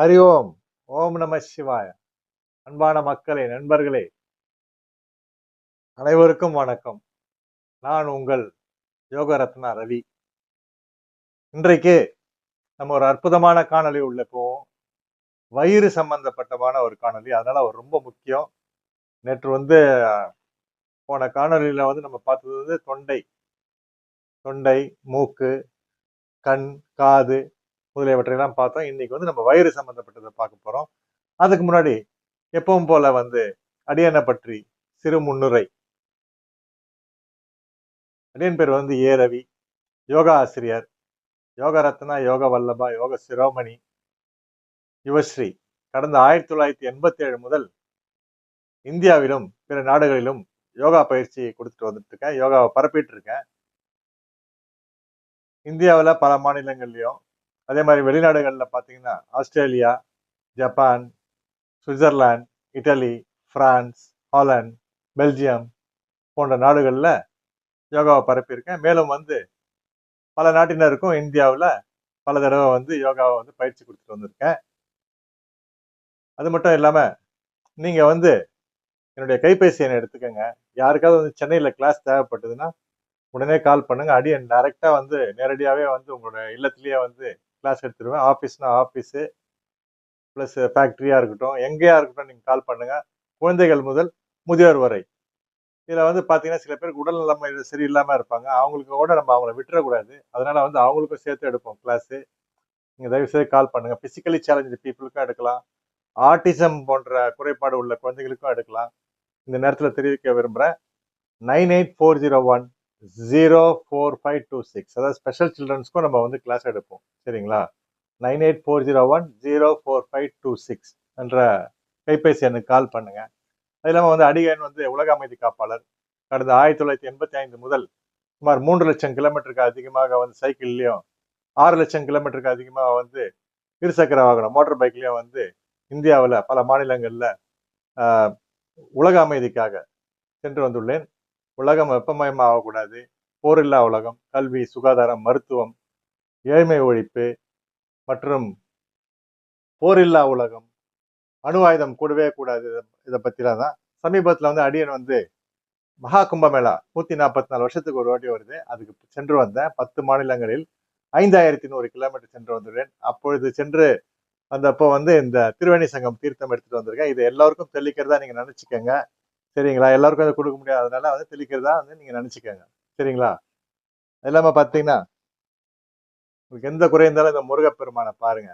ஹரி ஓம் ஓம் நம சிவாய அன்பான மக்களே நண்பர்களே அனைவருக்கும் வணக்கம். நான் உங்கள் யோகரத்னா ரவி. இன்றைக்கு நம்ம ஒரு அற்புதமான காணொளி உள்ள போவோம். வயிறு சம்பந்தப்பட்டமான ஒரு காணொளி. அதனால அவர் ரொம்ப முக்கியம். நேற்று வந்து போன காணொலியில் வந்து நம்ம பார்த்தது வந்து தொண்டை. தொண்டை மூக்கு கண் காது முதலியவற்றையெல்லாம் பார்த்தோம். இன்னைக்கு வந்து நம்ம வயிறு சம்மந்தப்பட்டதை பார்க்க போறோம். அதுக்கு முன்னாடி எப்பவும் போல வந்து அடியனை பற்றி சிறு முன்னுரை. அடியன் பேர் வந்து ஏ ரவி. யோகா ஆசிரியர். யோக ரத்னா யோக வல்லபா யோக சிரோமணி. யுவஸ்ரீ. கடந்த ஆயிரத்தி தொள்ளாயிரத்தி எண்பத்தி ஏழு முதல் இந்தியாவிலும் பிற நாடுகளிலும் யோகா பயிற்சி கொடுத்துட்டு வந்துட்டு இருக்கேன் யோகாவை பரப்பிட்டு இருக்கேன் இந்தியாவில் பல மாநிலங்கள்லையும் அதே மாதிரி வெளிநாடுகளில் பார்த்தீங்கன்னா Australia Japan Switzerland Italy France Holland Belgium போன்ற நாடுகளில் யோகாவை பரப்பியிருக்கேன். மேலும் வந்து பல நாட்டினருக்கும் இந்தியாவில் பல தடவை வந்து யோகாவை வந்து பயிற்சி கொடுத்துட்டு வந்திருக்கேன். அது மட்டும் இல்லாமல் நீங்கள் வந்து என்னுடைய கைபேசி எண்ணை எடுத்துக்கோங்க. யாருக்காவது வந்து சென்னையில் கிளாஸ் தேவைப்பட்டதுன்னா உடனே கால் பண்ணுங்கள் அடி டைரெக்டாக வந்து நேரடியாகவே வந்து உங்களோட இல்லத்துலேயே வந்து கிளாஸ் எடுத்துருவேன். ஆஃபீஸ்னால் ஆஃபீஸு ப்ளஸ் ஃபேக்ட்ரியாக இருக்கட்டும் எங்கேயா இருக்கட்டும் நீங்கள் கால் பண்ணுங்கள் குழந்தைகள் முதல் முதியோர் வரை. இதில் வந்து பார்த்தீங்கன்னா சில பேருக்கு உடல் நிலைமை இது சரியில்லாமல் இருப்பாங்க. அவங்களுக்கு கூட நம்ம அவங்கள விட்டுறக்கூடாது. அதனால் வந்து அவங்களுக்கும் சேர்த்து எடுப்போம் கிளாஸு நீங்கள் தயவுசெய்து கால் பண்ணுங்கள் ஃபிசிக்கலி சேலஞ்சு பீப்புளுக்கும் எடுக்கலாம். ஆட்டிசம் போன்ற குறைபாடு உள்ள குழந்தைகளுக்கும் எடுக்கலாம். இந்த நேரத்தில் தெரிவிக்க விரும்புகிறேன் nine eight four zero one zero four five two six அதாவது ஸ்பெஷல் சில்ட்ரன்ஸ்க்கும் நம்ம வந்து கிளாஸ் எடுப்போம். சரிங்களா? Nine eight four zero one zero four five two six என்ற கைபேசி எனக்கு கால் பண்ணுங்கள் அது இல்லாமல் வந்து அடிகன் வந்து உலக அமைதி காப்பாளர். கடந்த ஆயிரத்தி தொள்ளாயிரத்தி எண்பத்தி ஐந்து முதல் சுமார் மூன்று லட்சம் கிலோமீட்டருக்கு அதிகமாக வந்து சைக்கிள்லேயும் ஆறு லட்சம் கிலோமீட்டருக்கு அதிகமாக வந்து இருசக்கர வாகனம் மோட்டார் பைக்லேயும் வந்து இந்தியாவில் பல மாநிலங்களில் உலக அமைதிக்காக சென்று வந்துள்ளேன். உலகம் வெப்பமயமாக ஆகக்கூடாது போரில்லா உலகம் கல்வி சுகாதாரம் மருத்துவம் ஏழ்மை ஒழிப்பு மற்றும் போரில்லா உலகம். அணு ஆயுதம் கூடவே கூடாது. இதை பற்றிலாம் தான். சமீபத்தில் வந்து அடியன் வந்து மகா கும்பமேளா நூற்றி நாற்பத்தி நாலு வருஷத்துக்கு ஒரு வாட்டி வருது. அதுக்கு சென்று வந்தேன். பத்து மாநிலங்களில் ஐந்தாயிரத்தி நூறு கிலோமீட்டர் சென்று வந்துள்ளேன். அப்பொழுது சென்று வந்தப்போ வந்து இந்த திருவேணி சங்கம் தீர்த்தம் எடுத்துட்டு வந்திருக்கேன். இது எல்லாருக்கும் தெளிக்கிறதா நீங்க நினைச்சுக்கோங்க. சரிங்களா? எல்லாருக்கும் அதை கொடுக்க முடியாது. அதனால வந்து தெளிக்கிறதா வந்து நீங்க நினைச்சுக்கோங்க. சரிங்களா? அது இல்லாம பாத்தீங்கன்னா உங்களுக்கு எந்த குறை இருந்தாலும் இந்த முருகப்பெருமானை பாருங்க.